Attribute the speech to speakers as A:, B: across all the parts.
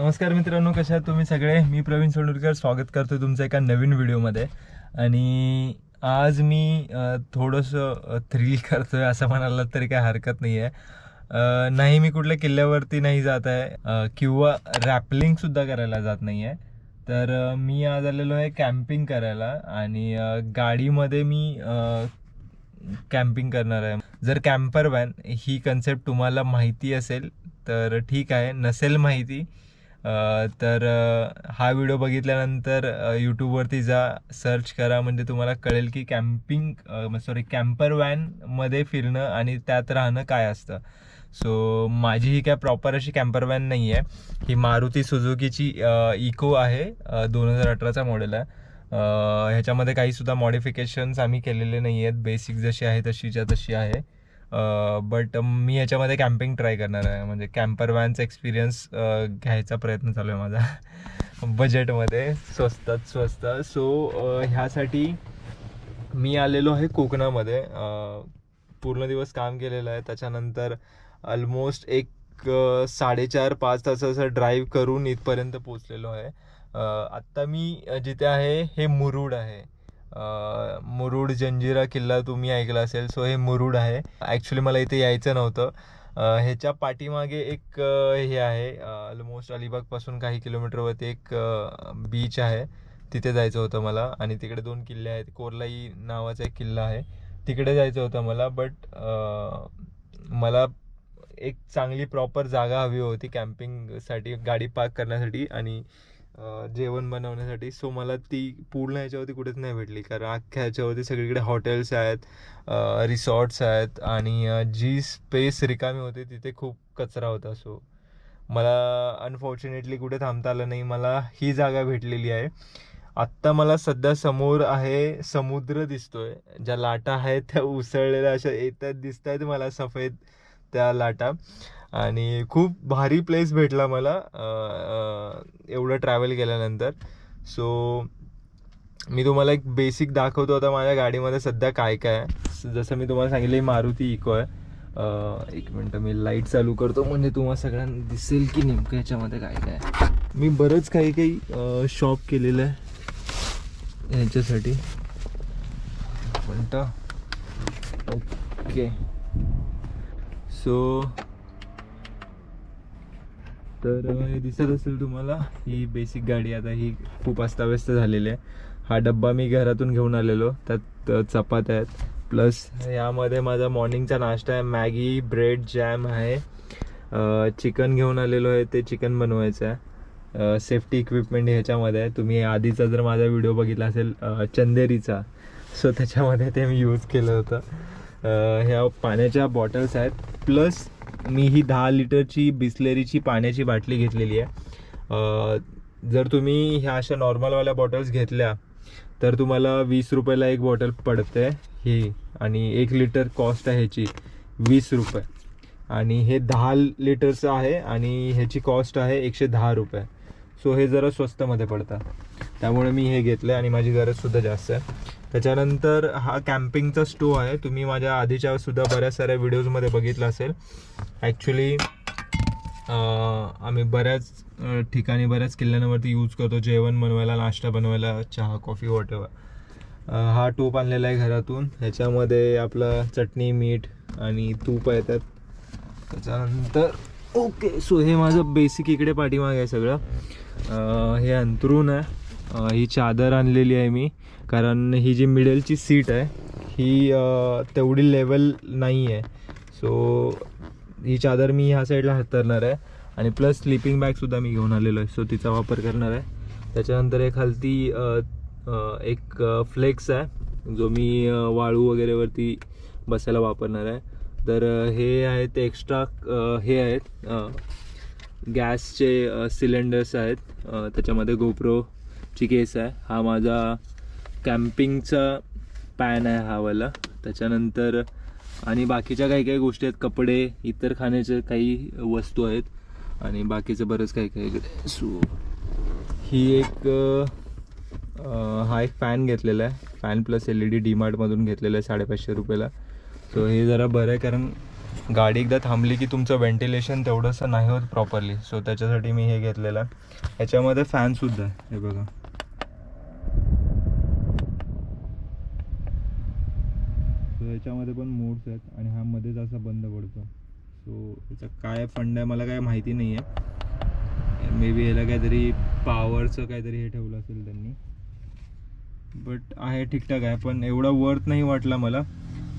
A: नमस्कार मित्रांनो कशा आहात तुम्ही सगळे? मी प्रवीण सोंडूरकर. स्वागत करतो तुमचं एका नवीन व्हिडिओमध्ये. आणि आज मी थोडंसं थ्रिल करतो आहे असं म्हणाला तरी काय हरकत नाही आहे नाही मी कुठल्या किल्ल्यावरती नाही जात आहे. किंवा रॅपलिंगसुद्धा करायला जात नाही आहे तर मी आज आलेलो आहे कॅम्पिंग करायला. आणि गाडीमध्ये मी कॅम्पिंग करणार आहे. जर कॅम्पर वॅन ही कन्सेप्ट तुम्हाला माहिती असेल तर ठीक आहे. नसेल माहिती तर हा व्हिडिओ बघितल्यानंतर यूट्यूबवरती जा सर्च करा. म्हणजे तुम्हाला कळेल की कॅम्पिंग सॉरी कॅम्पर वॅनमध्ये फिरणं आणि त्यात राहणं काय असतं. सो माझी ही काय प्रॉपर अशी कॅम्पर वॅन नाही आहे ही मारुती सुझुकीची इको आहे. दोन हजार अठराचा मॉडेल आहे. ह्याच्यामध्ये काहीसुद्धा मॉडिफिकेशन्स आम्ही केलेले नाही आहेत बेसिक जशी आहे तशीच्या तशी आहे. बट मी याच्यामध्ये कॅम्पिंग ट्राय करणार आहे. म्हणजे कॅम्पर व्हॅनचा एक्सपिरियन्स घ्यायचा प्रयत्न चालू आहे माझा. बजेटमध्ये स्वस्तात स्वस्त सो ह्यासाठी मी आलेलो आहे कोकणामध्ये. पूर्ण दिवस काम केलेलं आहे. त्याच्यानंतर ऑलमोस्ट एक साडेचार पाच तासाचा ड्राईव्ह करून इथपर्यंत पोचलेलो आहे. आत्ता मी जिथे आहे हे मुरुड आहे. मुरुड जंजिरा किल्ला तुम्ही ऐकला असेल सो हे मुरुड आहे. ॲक्च्युली मला इथे यायचं नव्हतं. ह्याच्या पाठीमागे एक हे आहे ऑलमोस्ट अलिबागपासून काही किलोमीटरवरती एक बीच आहे. तिथे जायचं होतं मला. आणि तिकडे दोन किल्ले आहेत. कोरलाई नावाचा एक किल्ला आहे. तिकडे जायचं होतं मला बट मला एक चांगली प्रॉपर जागा हवी होती कॅम्पिंगसाठी गाडी पार्क करण्यासाठी. आणि जेवण बनवण्यासाठी. सो मला ती पूर्ण ह्याच्यावरती कुठेच नाही भेटली. कारण अख्ख्या ह्याच्यावरती सगळीकडे हॉटेल्स आहेत रिसॉर्ट्स आहेत आणि जी स्पेस रिकामी होती तिथे खूप कचरा होता. सो मला अनफॉर्च्युनेटली कुठे थांबता आलं नाही. मला ही जागा भेटलेली आहे. आत्ता मला सध्या समोर आहे समुद्र दिसतोय. ज्या लाटा आहेत त्या उसळलेल्या अशा येतात दिसत आहेत मला सफेद त्या लाटा. आणि खूप भारी प्लेस भेटला मला एवढं ट्रॅव्हल केल्यानंतर. सो मी तुम्हाला एक बेसिक दाखवतो आता माझ्या गाडीमध्ये सध्या काय काय आहे. जसं मी तुम्हाला सांगितलं मारुती इको आहे. एक मिनटं मी लाइट चालू करतो. म्हणजे तुम्हाला सगळ्यांना दिसेल की नेमकं याच्यामध्ये काय काय आहे. मी बरंच काही काही शॉप केलेलं आहे. ह्याच्यासाठी म्हणता ओके सो तर हे दिसत असेल तुम्हाला ही बेसिक गाडी आता ही खूप अस्ताव्यस्त झालेली आहे. हा डब्बा मी घरातून घेऊन आलेलो. त्यात चपात चपात्या आहेत. प्लस यामध्ये माझा मॉर्निंगचा नाश्ता आहे. मॅगी ब्रेड जॅम आहे. चिकन घेऊन आलेलो आहे. ते चिकन बनवायचं आहे. सेफ्टी इक्विपमेंट ह्याच्यामध्ये आहे. तुम्ही आधीचा जर माझा व्हिडिओ बघितला असेल चंदेरीचा सो त्याच्यामध्ये ते मी यूज केलं होतं. ह्या पाण्याच्या बॉटल्स आहेत. प्लस मी ही दहा लिटरची बिस्लेरीची पाण्याची बाटली घेतलेली आहे. जर तुम्ही ह्या अशा नॉर्मलवाल्या बॉटल्स घेतल्या तर तुम्हाला वीस रुपयाला एक बॉटल पडते ही आणि एक लिटर कॉस्ट आहे ह्याची वीस रुपये. आणि हे दहा लिटरचं आहे आणि ह्याची कॉस्ट आहे एकशे दहा रुपये. सो हे जरा स्वस्तमध्ये पडतं. त्यामुळे मी हे घेतलं आणि माझी गरजसुद्धा जास्त आहे. त्याच्यानंतर हा कॅम्पिंगचा स्टो आहे. तुम्ही माझ्या आधीच्या सुद्धा बऱ्याच साऱ्या व्हिडिओजमध्ये बघितलं असेल. ॲक्च्युली आम्ही बऱ्याच ठिकाणी बऱ्याच किल्ल्यांवरती यूज करतो. जेवण बनवायला नाश्ता बनवायला चहा कॉफी वॉटेवर हा टोप आणलेला आहे घरातून. ह्याच्यामध्ये आपलं चटणी मीठ आणि तूप येतात. त्याच्यानंतर ओके सो हे माझं बेसिक इकडे पाठीमागे आहे सगळं. हे अंतरून आहे. ही चादर आणलेली आहे मी. कारण ही जी मिडलची सीट आहे ही तेवढी लेवल नाही आहे सो ही चादर मी ह्या साईडला हातरणार आहे. आणि प्लस स्लिपिंग बॅगसुद्धा मी घेऊन आलेलो आहे. सो तिचा वापर करणार आहे. त्याच्यानंतर एक खालती एक फ्लेक्स आहे जो मी वाळू वगैरेवरती बसायला वापरणार आहे. तर हे आहेत एक्स्ट्रा हे आहेत गॅसचे सिलेंडर्स आहेत. त्याच्यामध्ये गोप्रो ची केस आहे. हा माझा कॅम्पिंगचा पॅन आहे हावाला त्याच्यानंतर आणि बाकीच्या काही काही गोष्टी आहेत. कपडे इतर खाण्याचे काही वस्तू आहेत. आणि बाकीचं बरंच काही काही इकडे. सो ही एक हा एक फॅन घेतलेला आहे. Fan plus L E D D मार्टमधून घेतलेला आहे साडेपाचशे रुपयाला. सो हे जरा बरं आहे कारण गाडी एकदा थांबली की तुमचं व्हेंटिलेशन तेवढंसं नाही होत प्रॉपरली सो त्याच्यासाठी मी हे घेतलेलं आहे. ह्याच्यामध्ये फॅनसुद्धा आहे. हे बघा सो याच्यामध्ये पण मोड्स आहेत आणि हा मध्येच असा बंद पडतो. सो याचा काय फंड आहे मला काय माहिती नाही आहे मे बी याला काहीतरी पॉवरचं काहीतरी हे ठेवलं असेल त्यांनी. बट आहे ठीकठाक आहे पण एवढा वर्थ नाही वाटला मला.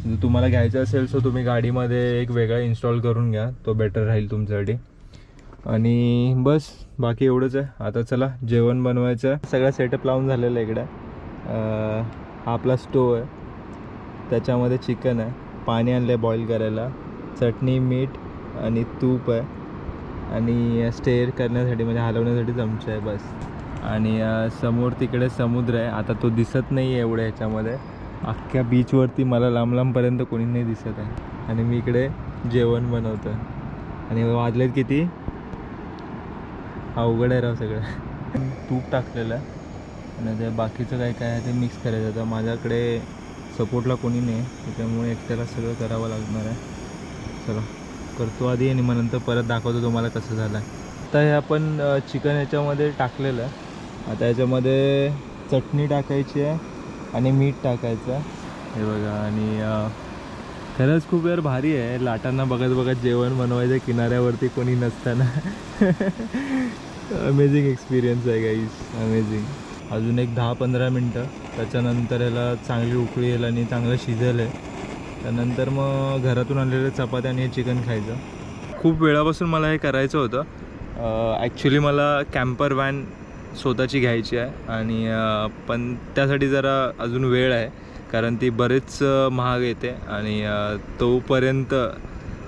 A: जर तुम्हाला घ्यायचं असेल सो तुम्ही गाडीमध्ये एक वेगळा इन्स्टॉल करून घ्या. तो बेटर राहील तुमच्यासाठी. आणि बस बाकी एवढंच आहे. आता चला जेवण बनवायचं. सगळा सेटअप लावून झालेला आहे इकडे. हा आपला स्टोव आहे. त्याच्यामध्ये चिकन आहे. पाणी आणलं आहे बॉईल करायला. चटणी मीठ आणि तूप आहे. आणि स्टेअर करण्यासाठी म्हणजे हलवण्यासाठी चमचा आहे बस. आणि समोर तिकडे समुद्र आहे. आता तो दिसत नाही आहे एवढ्या ह्याच्यामध्ये. अख्ख्या बीचवरती मला लांब लांबपर्यंत कोणी नाही दिसत आहे. आणि मी इकडे जेवण बनवतो आणि वाजलेत किती? अवघड आहे राव सगळं. तूप टाकलेलं आहे. आणि ते बाकीचं काय काय आहे ते मिक्स करायचं तर माझ्याकडे सपोर्टला कोणी नाही त्याच्यामुळे एकट्याला सगळं करावं लागणार आहे. चला करतो आधी आणि मग नंतर परत दाखवतो तुम्हाला कसं झालं आहे. आता हे आपण चिकन याच्यामध्ये टाकलेलं आहे. आता याच्यामध्ये चटणी टाकायची आहे आणि मीठ टाकायचं हे बघा आणि खरंच खूप यार भारी आहे. लाटांना बघत बघत जेवण बनवायचं किनाऱ्यावरती कोणी नसताना. अमेझिंग एक्सपिरियन्स आहे गाईज अमेझिंग अजून एक दहा पंधरा मिनटं. त्याच्यानंतर ह्याला चांगली उकळी येईल आणि चांगलं शिजेल आहे. त्यानंतर मग घरातून आणलेलं चपात्या आणि हे चिकन खायचं. खूप वेळापासून मला हे करायचं होतं. ॲक्च्युली मला कॅम्पर व्हॅन स्वतःची घ्यायची आहे आणि पण त्यासाठी जरा अजून वेळ आहे कारण ती बरेच महाग येते आणि तोपर्यंत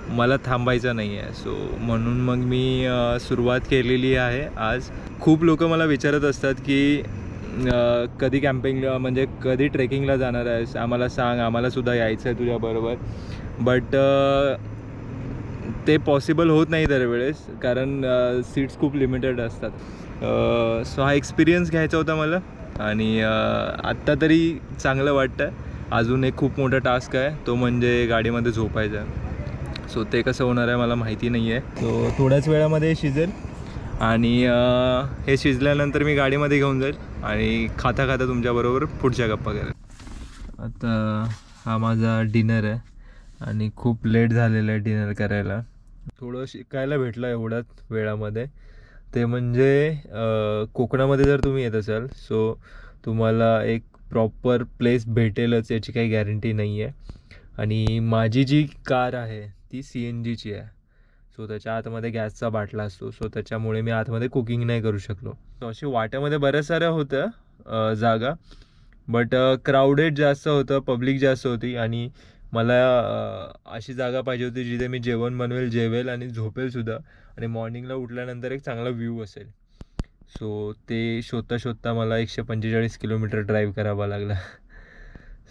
A: मला थांबायचं नाही आहे. सो म्हणून मग मी सुरुवात केलेली आहे आज. खूप लोक मला विचारत असतात की कधी कॅम्पिंगला म्हणजे कधी ट्रेकिंगला जाणार आहेस? आम्हाला सांग आम्हालासुद्धा यायचं आहे तुझ्याबरोबर बट ते पॉसिबल होत नाही दरवेळेस कारण सीट्स खूप लिमिटेड असतात. सो हा एक्सपिरियन्स घ्यायचा होता मला आणि आत्ता तरी चांगलं वाटतं अजून एक खूप मोठा टास्क आहे तो म्हणजे गाडीमध्ये झोपायचा. सो ते कसं होणार आहे मला माहिती नाही आहे सो थोड्याच वेळामध्ये शिजेल आणि हे शिजल्यानंतर मी गाडीमध्ये घेऊन जाईल. आणि खाता खाता तुमच्याबरोबर पुढच्या गप्पा करेल. आता हा माझा डिनर आहे आणि खूप लेट झालेलं आहे डिनर करायला. थोडं शिकायला भेटलं एवढ्याच वेळामध्ये. ते म्हणजे कोकणामध्ये जर तुम्ही येत असाल सो तुम्हाला एक प्रॉपर प्लेस भेटेलच याची काही गॅरंटी नाही आहे आणि माझी जी कार आहे ती सी एन जीची आहे. सो त्याच्या आतमध्ये गॅसचा बाटला असतो. सो त्याच्यामुळे मी आतमध्ये कुकिंग नाही करू शकलो. सो अशी वाट्यामध्ये बऱ्याच साऱ्या होत्या जागा. बट क्राऊडेड जास्त होतं पब्लिक जास्त होती आणि मला अशी जागा पाहिजे होती जिथे मी जेवण बनवेल जेवेल आणि झोपेलसुद्धा आणि मॉर्निंगला उठल्यानंतर एक चांगला व्ह्यू असेल. सो ते शोधता शोधता मला एकशे पंचेचाळीस किलोमीटर ड्राईव्ह करावा लागला.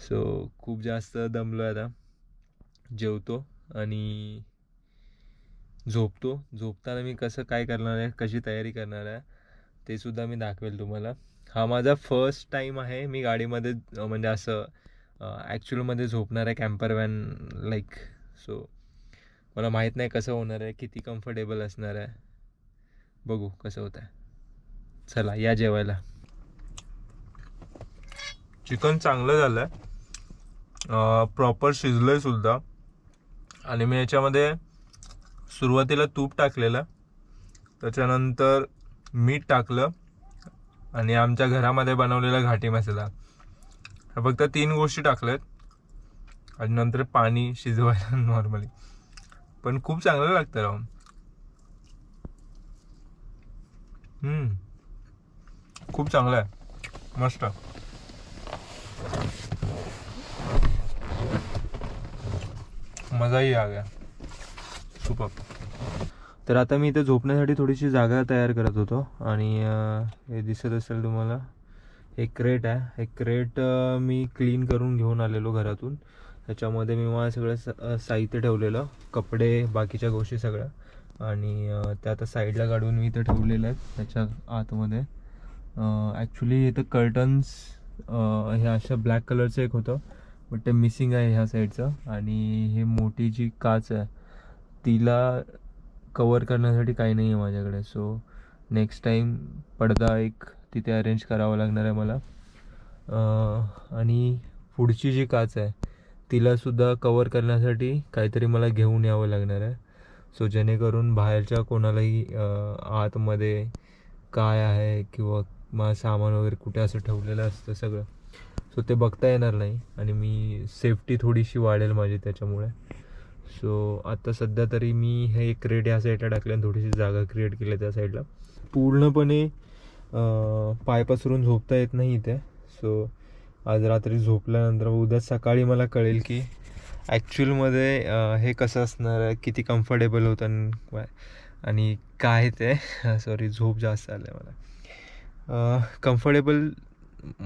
A: सो खूप जास्त दमलो आहे आता. जेवतो आणि झोपतो. झोपताना मी कसं काय करणार आहे कशी तयारी करणार आहे ते सुद्धा मी दाखवेल तुम्हाला. हा माझा फर्स्ट टाईम आहे. मी गाडीमध्ये म्हणजे असं ॲक्च्युअलमध्ये झोपणार आहे कॅम्पर व्हॅन लाईक सो मला माहीत नाही कसं होणार आहे किती कम्फर्टेबल असणार आहे. बघू कसं होत आहे. चला या जेवायला. चिकन चांगलं झालं आहे प्रॉपर शिजलं आहे सुद्धा. आणि मी याच्यामध्ये सुरुवातीला तूप टाकलेलं त्याच्यानंतर मीठ टाकलं आणि आमच्या घरामध्ये बनवलेला घाटी मसाला. फक्त तीन गोष्टी टाकल्यात. आणि नंतर पाणी शिजवायला नॉर्मली पण खूप चांगलं लागतं राहून खूप चांगलं आहे. मस्त. मजाही आ गया. सुपर तर आता मी इथे झोपण्यासाठी थोडीशी जागा तयार करत होतो आणि हे दिसत असेल तुम्हाला एक क्रेट आहे. एक क्रेट मी क्लीन करून घेऊन आलेलो घरातून. त्याच्यामध्ये मी मला सगळं स- साहित्य ठेवलेलं कपडे बाकीच्या गोष्टी सगळ्या. आणि त्या आता साईडला काढून मी इथं ठेवलेलं आहे त्याच्या आतमध्ये. ॲक्च्युली इथं कर्टन्स हे अशा ब्लॅक कलरचं एक होतं बट ते मिसिंग आहे ह्या साईडचं आणि हे मोठी जी काच आहे तिला कवर करण्यासाठी काही नाही आहे माझ्याकडे. सो नेक्स्ट टाईम पडदा एक तिथे अरेंज करावा लागणार आहे मला. आणि पुढची जी काच आहे तिलासुद्धा कवर करण्यासाठी काहीतरी मला घेऊन यावं लागणार आहे. सो जेणेकरून बाहेरच्या कोणालाही आतमध्ये काय आहे किंवा माझं सामान वगैरे कुठे असं ठेवलेलं असतं सगळं सो ते बघता येणार नाही. आणि मी सेफ्टी थोडीशी वाढेल माझी त्याच्यामुळे. सो आता सध्या तरी मी हे क्रेट ह्या साईडला टाकले आणि थोडीशी जागा क्रिएट केली त्या साईडला पूर्णपणे पाय पसरून झोपता येत नाही इथे. सो आज रात्री झोपल्यानंतर उद्या सकाळी मला कळेल की ॲक्च्युअलमध्ये हे कसं असणार आहे किती कम्फर्टेबल होतं आणि काय- आणि काय ते. सॉरी झोप जास्त आलं आहे मला. कम्फर्टेबल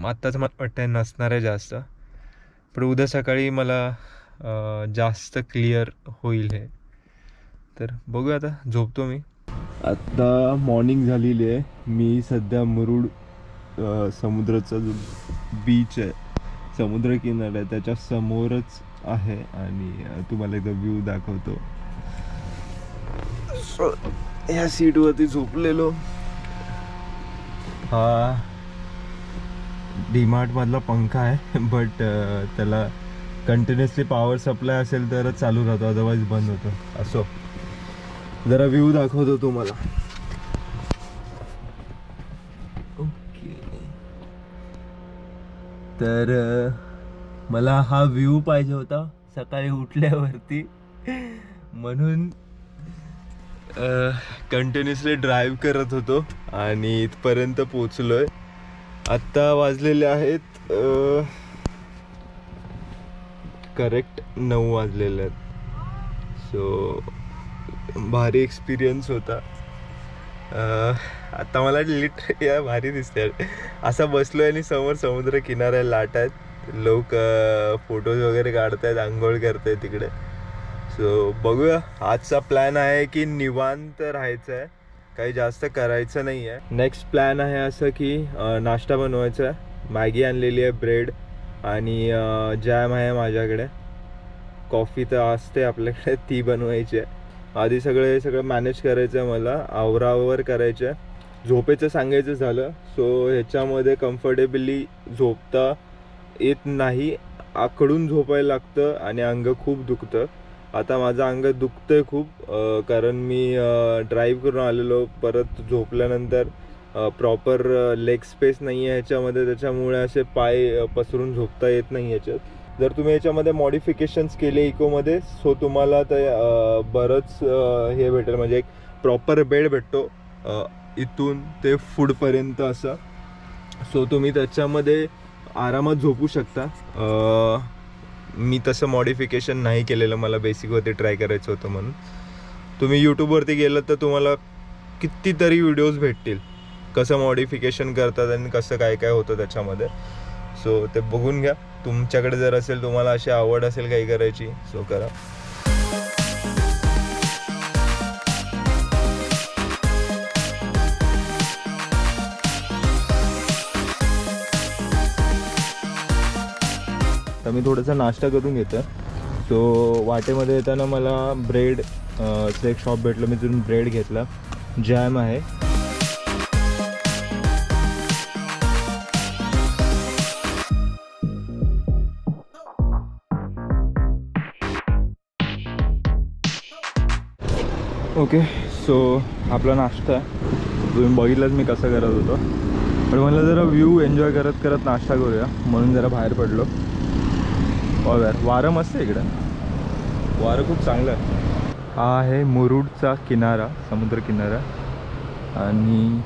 A: आत्ताच मला वाटतं नसणार आहे जास्त. पण उद्या सकाळी मला जास्त क्लिअर होईल हे. तर बघूया आता झोपतो मी. आता मॉर्निंग झालेली आहे. मी सध्या मुरुड समुद्राचा जो बीच आहे समुद्रकिनार आहे त्याच्या समोरच आहे आणि तुम्हाला एकदा व्ह्यू दाखवतो. सो ह्या सीटवरती झोपलेलो. हा डीमार्टमधला पंखा आहे बट त्याला कंटिन्युअसली पॉवर सप्लाय असेल तरच चालू राहतो अदरवाईज बंद होतो. असो. जरा व्ह्यू दाखवतो तुम्हाला. ओके तर मला हा व्ह्यू पाहिजे होता सकाळी उठल्यावरती. म्हणून कंटिन्युअसली ड्राईव्ह करत होतो आणि इथपर्यंत पोचलोय आत्ता वाजलेले आहेत करेक्ट नऊ वाजलेले आहेत. सो भारी एक्सपिरियन्स होता. आता मला लिट या भारी दिसते असा आहे आणि समोर समुद्र किनारा लाट आहेत. लोक फोटोज वगैरे काढतायत आंघोळ करतायत तिकडे. सो बघूया. आजचा प्लॅन आहे की निवांत राहायचं आहे काही जास्त करायचं नाही आहे नेक्स्ट प्लॅन आहे असं की नाश्ता बनवायचा आहे. मॅगी आणलेली आहे ब्रेड आणि जॅम आहे माझ्याकडे. कॉफी तर असते आपल्याकडे ती बनवायची आहे. आधी सगळे सगळं मॅनेज करायचं आहे मला आवरावर करायचं आहे झोपेचं सांगायचं झालं सो ह्याच्यामध्ये कम्फर्टेबली झोपता येत नाही. आकडून झोपायला लागतं आणि अंग खूप दुखतं. आता माझं अंग दुखतं आहे खूप कारण मी ड्राईव्ह करून आलेलो परत झोपल्यानंतर प्रॉपर लेग स्पेस नाही आहे ह्याच्यामध्ये. त्याच्यामुळे असे पाय पसरून झोपता येत नाही याच्यात जर तुम्ही याच्यामध्ये मॉडिफिकेशन्स केले इकोमध्ये सो तुम्हाला ते बरंच हे भेटेल. म्हणजे एक प्रॉपर बेड भेटतो इथून ते फूडपर्यंत असं. सो तुम्ही त्याच्यामध्ये आरामात झोपू शकता. मी तसं मॉडिफिकेशन नाही केलेलं. मला बेसिकवरती ट्राय करायचं होतं म्हणून. तुम्ही यूट्यूबवरती गेलं तर तुम्हाला कितीतरी व्हिडिओज भेटतील. कसं मॉडिफिकेशन करतात आणि कसं काय काय होतं त्याच्यामध्ये. सो ते बघून घ्या. तुमच्याकडे जर असेल तुम्हाला अशी आवड असेल काही करायची सो करा. तर मी थोडासा नाश्ता करून घेतो सो वाटेमध्ये येताना मला ब्रेड एक शॉप भेटलं. मी तिथून ब्रेड घेतला. जॅम आहे. ओके सो आपला नाश्ता आहे. तुम्ही बघितलंच मी कसं करत होतो. पण मला जरा व्ह्यू एन्जॉय करत करत नाश्ता करूया. म्हणून जरा बाहेर पडलो. हो यार वारं मस्त आहे इकडं. वारं खूप चांगलं आहे. हा आहे मुरुडचा किनारा समुद्र किनारा. आणि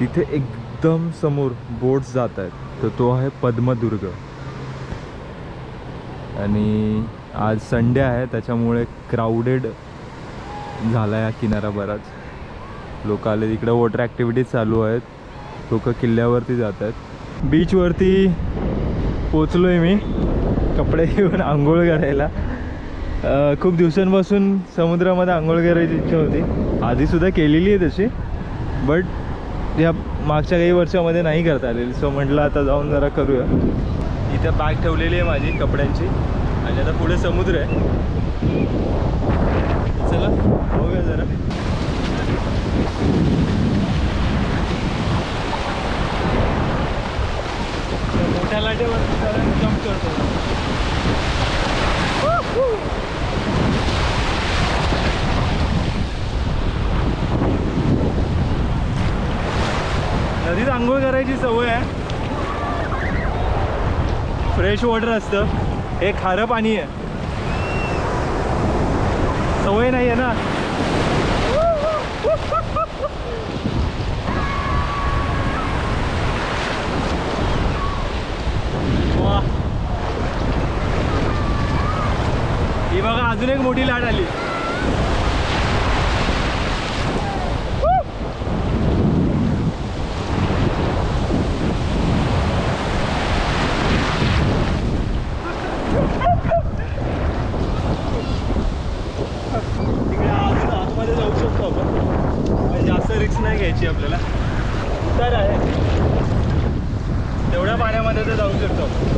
A: तिथे एकदम समोर बोट्स जात आहेत. तर तो आहे पद्मदुर्ग. आणि आज संडे आहे त्याच्यामुळे क्राऊडेड झाला या किनारा बराच. लोक आले तिकडे वॉटर ॲक्टिव्हिटीज चालू आहेत. लोक किल्ल्यावरती जात आहेत. बीचवरती पोचलो आहे मी. कपडे घेऊन आंघोळ करायला. खूप दिवसांपासून समुद्रामध्ये आंघोळ करायची इच्छा होती. आधीसुद्धा केलेली आहे तशी. बट या मागच्या काही वर्षामध्ये नाही करता आलेली. सो म्हटलं आता जाऊन जरा करूया. इथे बॅग ठेवलेली आहे माझी कपड्यांची. आणि आता पुढे समुद्र आहे. चला. बघूया जरा. मोठ्या मोठ्या लाटेवर जम्प करतो. नदीत आंघोळ करायची सवय आहे. फ्रेश वॉटर असतं. हे खारं पाणी आहे. सवय नाही आहे ना ही बघा अजून एक मोठी लाट आली तिकडे अजून आतमध्ये जाऊ शकतो आपण पण जास्त रिक्स नाही घ्यायची आपल्याला तर आहे तेवढ्या पाण्यामध्ये तर जाऊ शकतो आपण.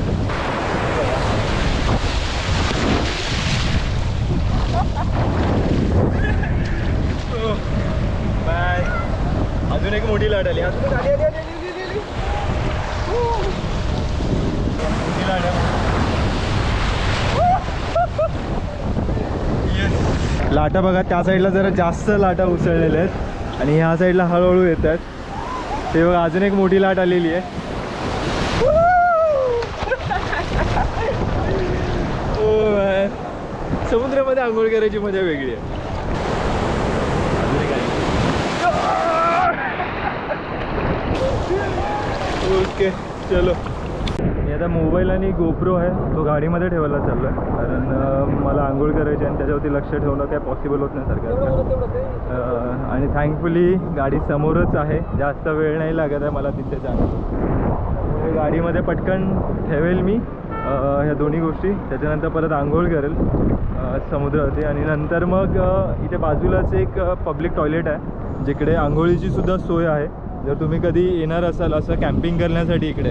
A: हो. बाय अजून एक मोठी लाट आली अजून एक आली, आली, आली, आली, आली, आली. हो. मोठी लाट आहे. Yes. लाटा बघा त्या साईडला जरा जास्त लाटा उसळलेल्या आहेत. आणि ह्या साईडला हळूहळू येत आहेत. ते बघा अजून एक मोठी लाट आलेली आहे. समुद्रामध्ये आंघोळ करायची मजा वेगळी आहे. ओके चलो. आता मोबाईल आणि गोप्रो आहे तो गाडीमध्ये ठेवायला चाललो आहे कारण मला आंघोळ करायची आणि त्याच्यावरती लक्ष ठेवणं काय पॉसिबल होत नाही सारखं. आणि थँकफुली गाडी समोरच आहे. जास्त वेळ नाही लागत आहे मला तिथे जाणं गाडीमध्ये पटकन ठेवेल मी ह्या दोन्ही गोष्टी. त्याच्यानंतर परत आंघोळ करेल समुद्रावरती. आणि नंतर मग इथे बाजूलाच एक पब्लिक टॉयलेट आहे जिकडे आंघोळीची सुद्धा सोय आहे. जर तुम्ही कधी येणार असाल असं कॅम्पिंग करण्यासाठी इकडे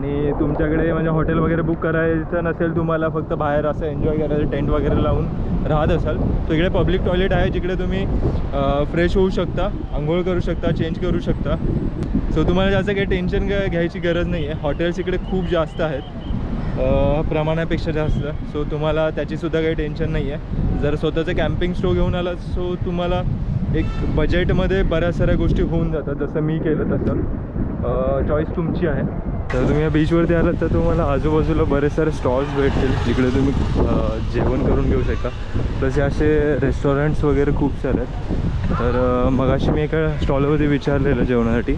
A: आणि तुमच्याकडे म्हणजे हॉटेल वगैरे बुक करायचं नसेल तुम्हाला फक्त बाहेर असं एन्जॉय करायचं टेंट वगैरे लावून राहत असाल तर इकडे पब्लिक टॉयलेट आहे जिकडे तुम्ही फ्रेश होऊ शकता आंघोळ करू शकता चेंज करू शकता. सो तुम्हाला जास्त काही टेन्शन घ्यायची गरज नाही आहे हॉटेल्स इकडे खूप जास्त आहेत. प्रमाणापेक्षा जास्त. सो तुम्हाला त्याचीसुद्धा काही टेन्शन नाही आहे जर स्वतःचं कॅम्पिंग स्टो घेऊन आला सो तुम्हाला एक बजेटमध्ये बऱ्याच साऱ्या गोष्टी होऊन जातात. जसं मी केलं तसं. चॉईस तुमची आहे. तर तुम्ही या बीचवरती आलात तर तुम्हाला आजूबाजूला बरेच सारे स्टॉल्स भेटतील जिकडे तुम्ही जेवण करून घेऊ शकता. प्लस हे असे रेस्टॉरंट्स वगैरे खूप सारे आहेत. तर मग मगाशी मी एका स्टॉलवरती विचारलेलं जेवणासाठी.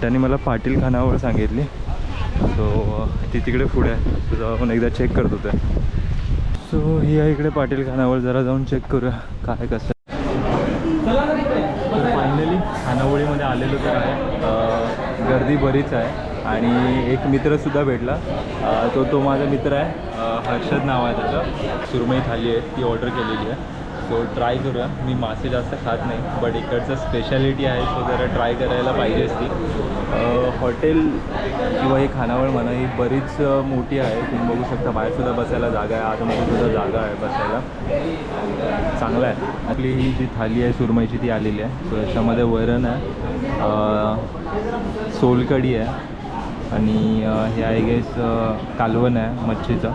A: त्यांनी मला पाटील खानावर सांगितली. सो ती तिकडे पुढे आहे. तर जाऊन एकदा चेक करत होते सो ही आहे इकडे पाटील खानावर जरा जाऊन चेक करूया. काय कसं फायनली खानावळीमध्ये आलेलो तर आहे. गर्दी बरीच आहे. आणि एक मित्रसुद्धा भेटला. तो तो माझा मित्र आहे. हर्षद नाव आहे त्याचं. सुरमई थाली आहे ती ऑर्डर केलेली आहे. सो ट्राय करूया. मी मासे जास्त खात नाही बट इकडचं स्पेशालिटी आहे सो जरा ट्राय करायला पाहिजेच ती हॉटेल किंवा हे खानावळ म्हणा ही बरीच मोठी आहे. तुम्ही बघू शकता बाहेरसुद्धा बसायला जागा आहे आतमध्ये सुद्धा जागा आहे बसायला. चांगलं आहे. आपली ही जी थाली आहे सुरमईची ती आलेली आहे. सो याच्यामध्ये वरण आहे. सोलकडी सोलकढी आहे. आणि हे आय गेस कालवण आहे मच्छीचं.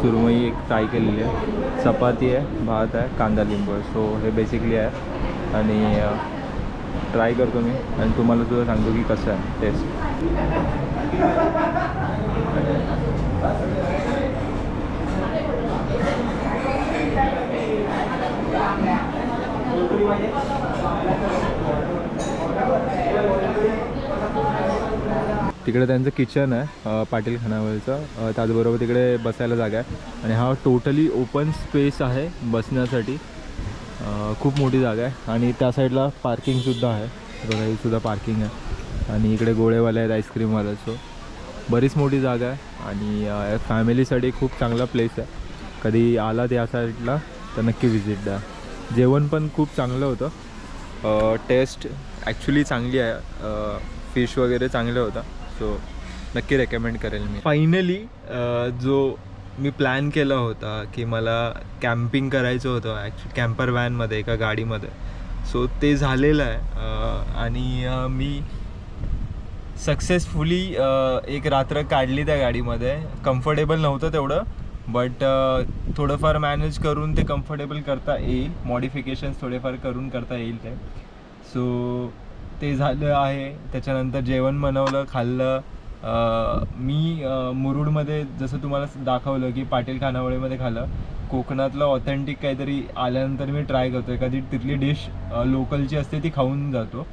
A: सुरमई एक फ्राय केलेली आहे. चपाती आहे भात आहे कांदा लिंबू आहे. सो हे बेसिकली आहे. आणि ट्राय करतो मी. आणि तुम्हाला सुद्धा सांगतो की कसं आहे. टेस्ट तिकडे त्यांचं किचन आहे पाटील खानावळचं त्याचबरोबर तिकडे बसायला जागा आहे. आणि हा टोटली ओपन स्पेस आहे बसण्यासाठी. खूप मोठी जागा आहे. आणि त्या साईडला पार्किंगसुद्धा आहे. बघा ही सुद्धा पार्किंग आहे. आणि इकडे गोळेवाले आहेत आईस्क्रीमवाले सो बरीच मोठी जागा आहे. आणि फॅमिलीसाठी खूप चांगला प्लेस आहे. कधी आलात या साईडला तर नक्की व्हिजिट द्या. जेवण पण खूप चांगलं होतं. टेस्ट ॲक्च्युली चांगली आहे. फिश वगैरे चांगलं होतं. सो नक्की रेकमेंड करेल मी. फायनली जो मी प्लॅन केला होता की मला कॅम्पिंग करायचं होतं ॲक्च्युली कॅम्पर व्हॅनमध्ये एका गाडीमध्ये. सो ते झालेलं आहे. आणि मी सक्सेसफुली एक रात्र काढली त्या गाडीमध्ये. कम्फर्टेबल नव्हतं तेवढं बट थोडंफार मॅनेज करून ते कम्फर्टेबल करता येईल. मॉडिफिकेशन्स थोडेफार करून करता येईल ते. सो ते झालं आहे. त्याच्यानंतर जेवण बनवलं खाल्लं. मी मुरुडमध्ये जसं तुम्हाला दाखवलं की पाटील खानावळीमध्ये खाल्लं. कोकणातलं ऑथेंटिक काहीतरी आल्यानंतर मी ट्राय करतो एखादी तिथली डिश लोकलची असते ती खाऊन जातो.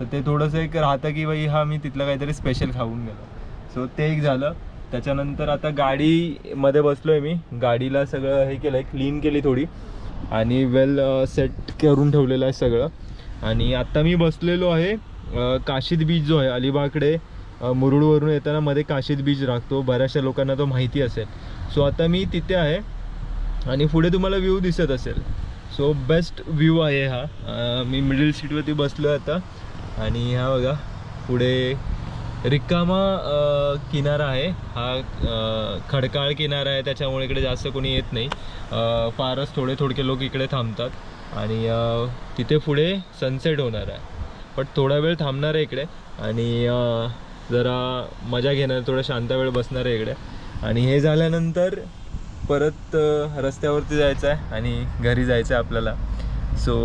A: तर ते थोडंसं एक राहतं की बाई हा मी तिथलं काहीतरी स्पेशल खाऊन गेलो. सो ते एक झालं. त्याच्यानंतर आता गाडीमध्ये बसलो आहे मी. गाडीला सगळं हे केलं आहे क्लीन केली थोडी. आणि वेल सेट करून ठेवलेलं आहे सगळं. आणि आत्ता मी बसलेलो आहे काशीद बीच जो आहे अलिबागकडे. मुरुडवरून येताना मध्ये काशीद बीच राखतो बऱ्याचशा लोकांना तो माहिती असेल. सो आता मी तिथे आहे आणि पुढे तुम्हाला व्ह्यू दिसत असेल. सो बेस्ट व्ह्यू आहे हा. मी मिडल सीटवरती बसलो आहे आता. आणि हा बघा पुढे रिकामा किनारा आहे. हा खडकाळ किनारा आहे. त्याच्यामुळे इकडे जास्त कोणी येत नाही. फारच थोडे थोडके लोक इकडे थांबतात. आणि तिथे पुढे सनसेट होणार आहे. पण थोडा वेळ थांबणार आहे इकडे आणि जरा मजा घेणार थोडा शांत वेळ बसणार आहे इकडे. आणि हे झाल्यानंतर परत रस्त्यावरती जायचं आहे आणि घरी जायचं आहे आपल्याला. सो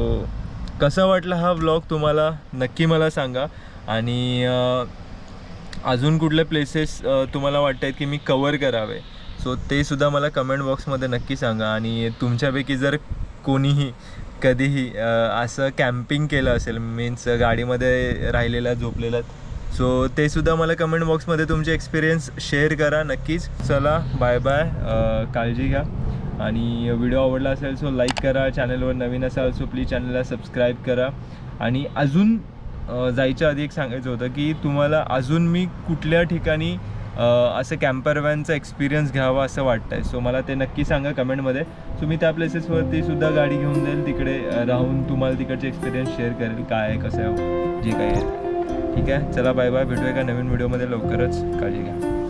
A: कसा वाटला हा व्लॉग तुम्हाला? नक्की मला सांगा. आणि अजून कुठले प्लेसेस तुम्हाला वाटत आहेत की मी कवर करावे? सो ते सुद्धा मला कमेंट बॉक्समध्ये नक्की सांगा. आणि तुमच्यापैकी जर कोणीही कधीही असं कॅम्पिंग केलं असेल मीन्स गाडीमध्ये राहिलेला झोपलेला सो ते सुद्धा मला कमेंट बॉक्समध्ये तुमचे एक्सपिरियन्स शेअर करा नक्कीच. चला बाय बाय काळजी घ्या. आणि व्हिडिओ आवडला असेल सो लाईक करा. चॅनलवर नवीन असाल सो प्लीज चॅनलला सबस्क्राईब करा. आणि अजून जायच्या आधी एक सांगायचं होतं की तुम्हाला अजून मी कुठल्या ठिकाणी असं कॅम्परवॅनचा एक्सपिरियन्स घ्यावा असं वाटतंय. सो मला ते नक्की सांगा कमेंटमध्ये सो मी त्या प्लेसेसवरती सुद्धा गाडी घेऊन जाईल. तिकडे राहून तुम्हाला तिकडचे एक्सपिरियन्स शेअर करेल. काय आहे कसं आहे जे काही आहे. ठीक आहे? चला बाय बाय भेटूया एका नवीन व्हिडिओमध्ये लवकरच काळजी घ्या.